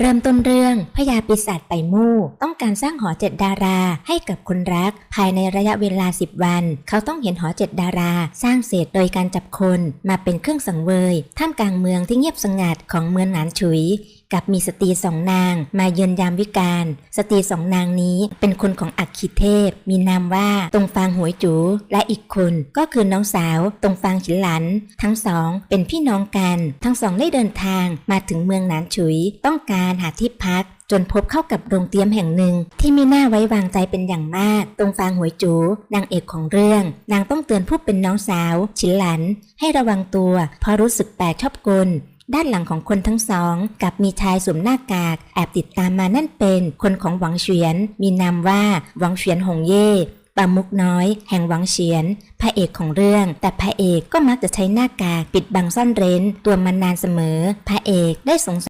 เริ่มต้นเรื่องพญาปีศาจไปมู่ ต้องการสร้างหอเจ็ดดาราให้กับคนรัก ภายในระยะเวลา 10 วัน เขาต้องเห็นหอเจ็ดดารา สร้างเสร็จโดยการจับคนมาเป็นเครื่องสังเวย ท่ามกลางเมืองที่เงียบสงัดของเมืองหนานฉุย กับมีสตรีสองนางมาเยือนยามวิกาลสตรีสองนางนี้เป็นคนของอักขิเทพ มีนามว่าตรงฟางหวยจูและอีกคนก็คือน้องสาวตรงฟางฉินหลัน ทั้งสองเป็นพี่น้องกัน ทั้งสองได้เดินทางมาถึงเมืองหนานฉุยต้องการหาที่พัก จนพบเข้ากับโรงเตรียมแห่งหนึ่ง ที่ไม่น่าไว้วางใจเป็นอย่างมาก ตรงฟางหวยจูนางเอกของเรื่อง นางต้องเตือนผู้เป็นน้องสาว ฉินหลัน ให้ระวังตัว เพราะรู้สึกแปลกชอบกลด้านหลังของคนทั้งสองกับมีชายสวมหน้ากาก แอบติดตามมานั่นเป็นคนของหวังเฉียน มีนามว่าหวังเฉียนหงเย่ปามุกน้อย แห่งหวังเฉียน พระเอกของเรื่อง แต่พระเอกก็มักจะใช้หน้ากากปิดบังซ่อนเร้น ตัวมันนานเสมอ พระเอกได้สงสัย